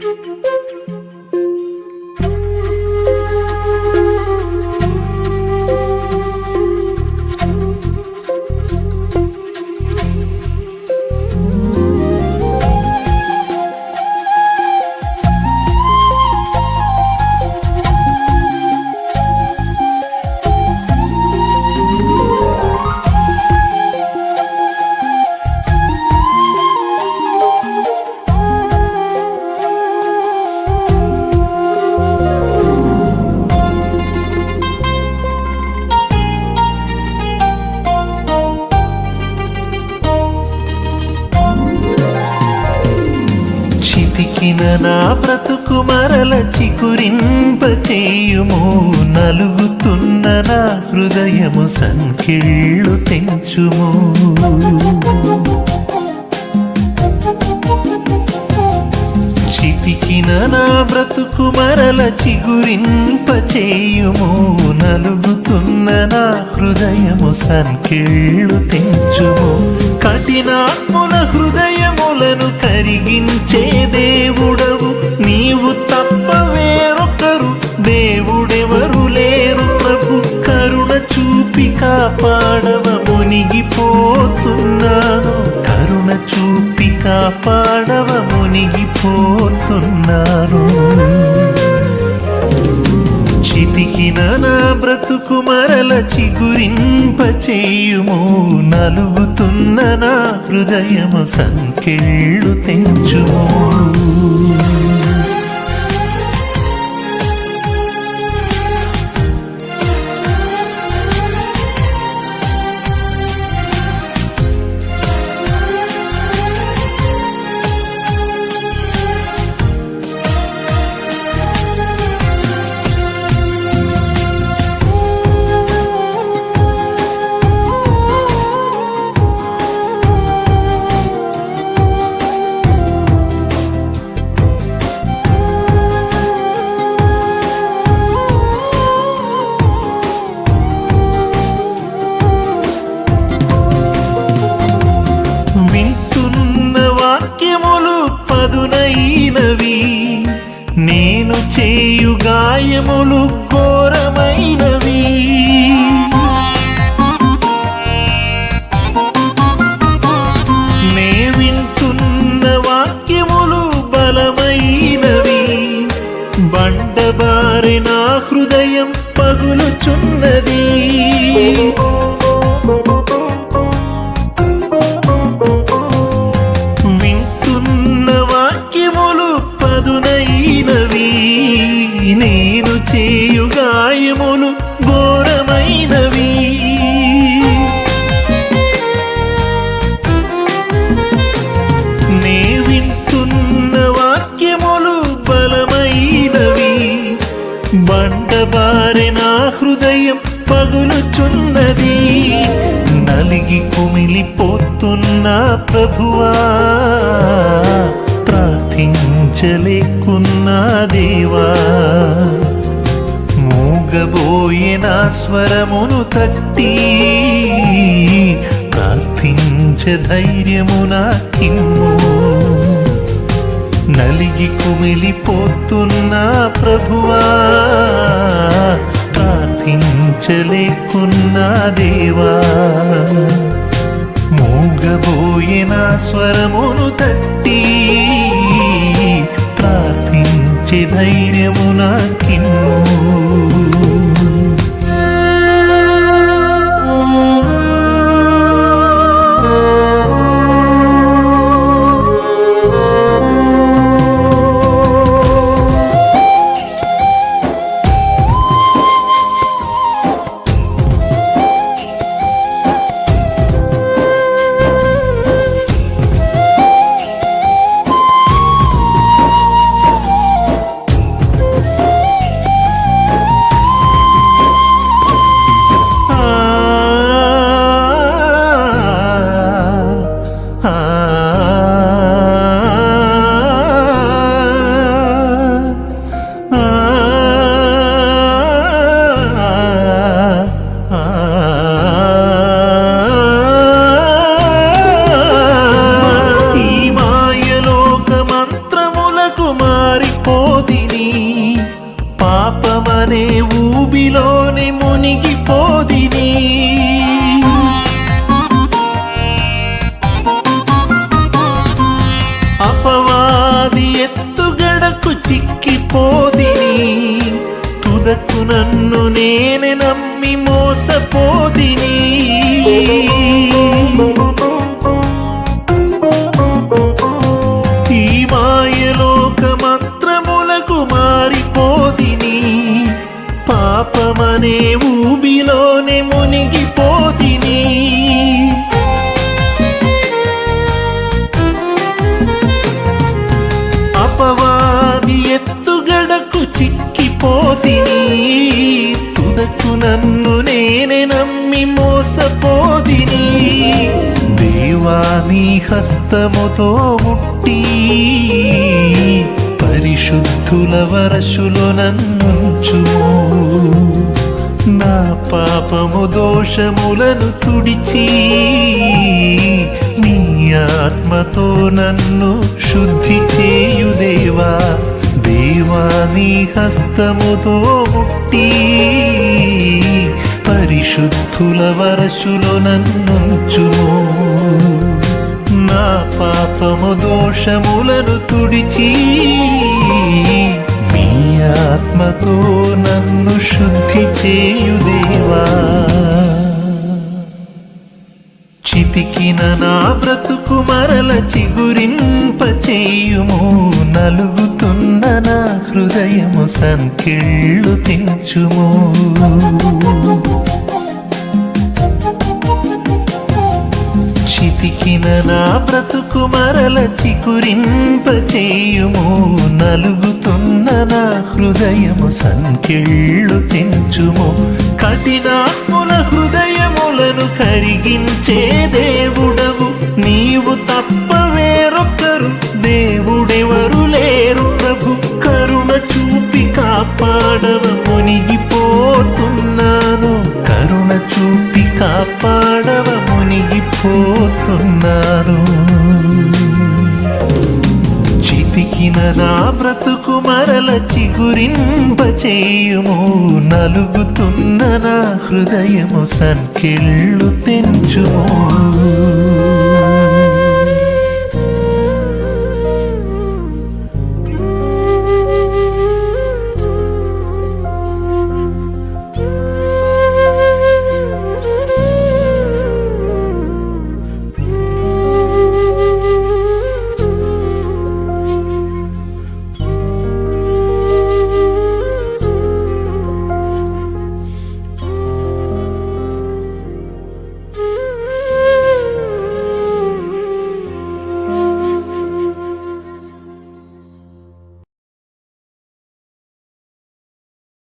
చితికిన బ్రతుకు మరల చికురింప చేయుము. నలుగుతున్న నా హృదయము సంకిళ్ళు తెంచుము. చితికిన నా బ్రతుకు మరల చిగురింప చేయుము. నలుగుతున్న నా హృదయము సంకిళ్ళు తెంచుము. కఠినాత్ముల హృదయములను కరిగించే దేవుడవు. నీవు తప్ప వేరొకరు దేవుడెవరు లేరు. ప్రభు కరుణ చూపి కాపాడవ మునిగిపోతున్నాను కరుణ చూపి కాపాడవ మునిగిపోతున్నాను చితికిన నా బ్రతుకు మరల చిగురింప చేయుము. నలుగుతున్న నా హృదయము సంకెళ్ళు తెంచుము. చేయు గాయములు ఉన్నది నలిగి కుమిలిపోతున్నా ప్రభువా ప్రార్థించలేకున్నా దేవా. మూగబోయిన స్వరమును తట్టి ప్రార్థించ ధైర్యము నాకిమ్ము. నలిగి కుమిలిపోతున్నా ప్రభువా ప్రార్థించలేకున్నా దేవా. మూగబోయిన స్వరమును తట్టి ప్రార్థించే ధైర్యము నాకిమ్ము ఎత్తుగడకు చిక్కిపోదిని. తుదకు నన్ను నేనే నమ్మి మోసపోదిని. ఈ మాయలోక మంత్రములకు మారిపోదిని. పాపమనే ఊబిలోనే మునిగిపో హస్తముతో ముట్టి పరిశుద్ధుల వరసులో నన్నుంచుము నా పాపము దోషములను తుడిచి నీ ఆత్మతో నన్ను శుద్ధి చేయు దేవా దేవా నీ హస్తముతో ముట్టి పరిశుద్ధుల వరసులో నన్నుంచుము నా పాపము దోషములను తుడిచి మీ ఆత్మతో నన్ను శుద్ధి చేయుదేవా చితికిన నా బ్రతుకు మరల చిగురింపచేయుము నలుగుతున్న నా హృదయము సంకెళ్ళు తెంచుము. బ్రతికిన నా బ్రతుకు మరల చికురింపచేయుము. నలుగుతున్న నా హృదయము సంకెళ్ళు తెంచుము. కఠినాత్ముల హృదయములను కరిగించే దేవుడవు. నీవు తప్ప వేరొక్కరు దేవుడెవరు లేరు ప్రభు. కరుణ చూపి కాపాడవ మునిగిపోతున్నాను. కరుణ చూపి కాపా మరల చేయుము నలుగుతున్న నా హృదయము సంకెళ్ళు తెంచుము.